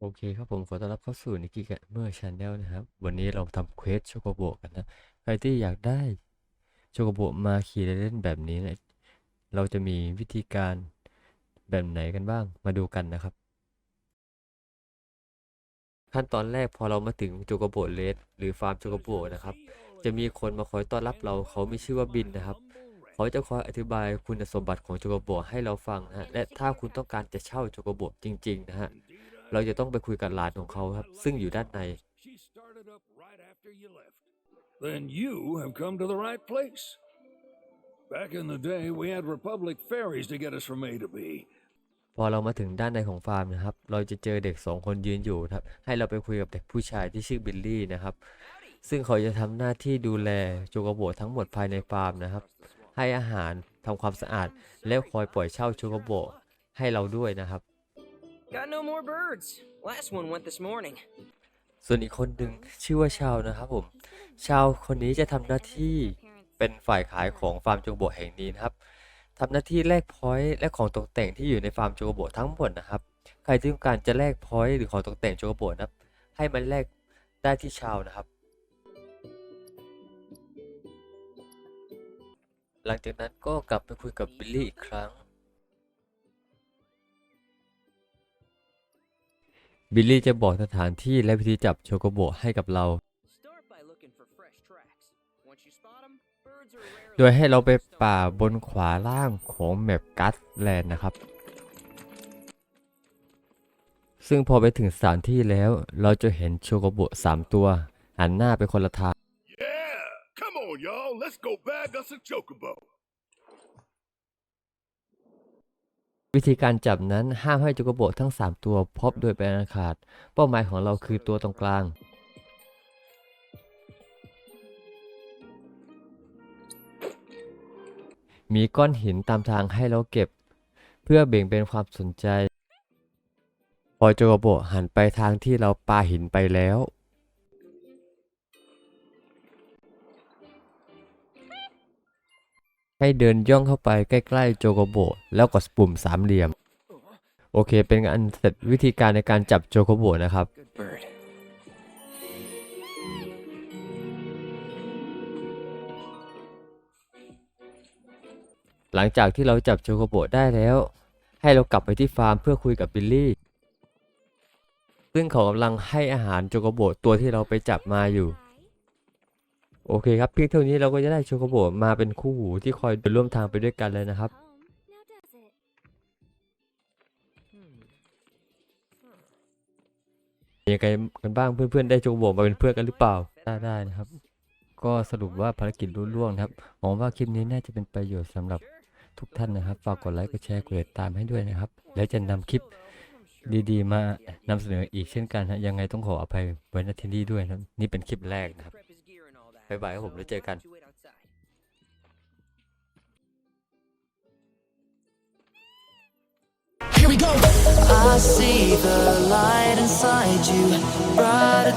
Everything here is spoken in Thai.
โอเคครับผมขอต้อนรับเข้าสู่นิกิกะเมอร์ชาแนลนะครับ วันนี้เราทำเควสโชโกโบกันนะ ใครที่อยากได้โชโกโบมาขี่เล่นแบบนี้เนี่ยเราจะมีวิธีการแบบไหนกันบ้างมาดูกันนะครับ ขั้นตอนแรกพอเรามาถึงโจโกโบเลสหรือฟาร์มโจโกโบนะครับ จะมีคนมาคอยต้อนรับเราเขามีชื่อว่าบินนะครับเขาจะคอยอธิบายคุณสมบัติของโจโกโบให้เราฟังนะฮะและถ้าคุณต้องการจะเช่าโจโกโบจริง ๆ นะฮะ เราจะต้องไปคุยกับหลานของเขาครับ ซึ่งอยู่ด้านใน She started up right after you left. Then you have come to the right place. Back in the day, we had Republic ferries to get us from A to B. พอเรามาถึงด้านในของฟาร์มนะครับ เราจะเจอเด็กสองคนยืนอยู่ครับ ให้เราไปคุยกับเด็กผู้ชายที่ชื่อบิลลี่นะครับ ซึ่งเขาจะทำหน้าที่ดูแลโจโกโบทั้งหมดภายในฟาร์มนะครับ ให้อาหารทำความสะอาด และคอยปล่อยเช่าโจโกโบให้เราด้วยนะครับ Got no more birds. Last one went this morning. ส่วนอีกคนหนึ่งชื่อว่าชาวนะครับผม ชาวคนนี้จะทำหน้าที่เป็นฝ่ายขายของฟาร์มจโกโบแห่งนี้นะครับทำหน้าที่แลกพอยต์และของตกแต่งที่อยู่ในฟาร์มจโกโบทั้งหมดนะครับ ใครที่ต้องการจะแลกพอยต์หรือของตกแต่งจโกโบนะครับ ให้มันแลกได้ที่ชาวนะครับ หลังจากนั้นก็กลับไปคุยกับบิลลี่อีกครั้ง บิลลี่จะบอกสถานที่และวิธีจับโชโกโบให้กับเรา Start by looking for fresh tracks. Once you spot them, birds are rarely โดยให้เราไป found in stone. ป่าบนขวาล่างของแมปกัสแลนด์นะครับ ซึ่งพอไปถึงสถานที่แล้วเราจะเห็นโชโกโบสามตัว หันหน้าไปคนละทาง Yeah! Come on, y'all. Let's go bag us a chocobo. วิธีการจับนั้นห้ามให้จโกโบทั้ง 3 ตัวพบโดยเป็นอันขาด เป้าหมายของเราคือตัวตรงกลาง มีก้อนหินตามทางให้เราเก็บ เพื่อเบ่งเบนความสนใจ พอจโกโบหันไปทางที่เราปาหินไปแล้ว ให้เดินย่องเข้าไปใกล้ๆโจโกโบแล้วกดปุ่มสามเหลี่ยม โอเค เป็นอันเสร็จวิธีการในการจับโจโกโบนะครับ หลังจากที่เราจับโจโกโบได้แล้ว ให้เรากลับไปที่ฟาร์มเพื่อคุยกับบิลลี่ ซึ่งเขากำลังให้อาหารโจโกโบตัวที่เราไปจับมาอยู่ โอเคครับเพียงเท่านี้เราก็จะได้โจโกโบมาเป็นคู่หูที่คอยเดินร่วมทางไปด้วยกันเลยนะครับ ยังไงกันบ้างเพื่อนๆได้โจโกโบมาเป็นเพื่อนกันหรือเปล่าได้ได้นะครับ ก็สรุปว่าภารกิจรุ่ล่วงนะครับหวังว่าคลิปนี้น่าจะเป็นประโยชน์สำหรับทุกท่านนะครับฝากกดไลค์กดแชร์กดติดตามให้ด้วยนะครับ และจะนำคลิปดีๆ มานำเสนออีกเช่นกันฮะยังไงต้องขออภัยไว้ณที่นี้ด้วยนะนี่เป็นคลิปแรกนะครับ บ๊ายบายครับผมแล้วเจอกัน You wait outside. I see the light inside you, brighter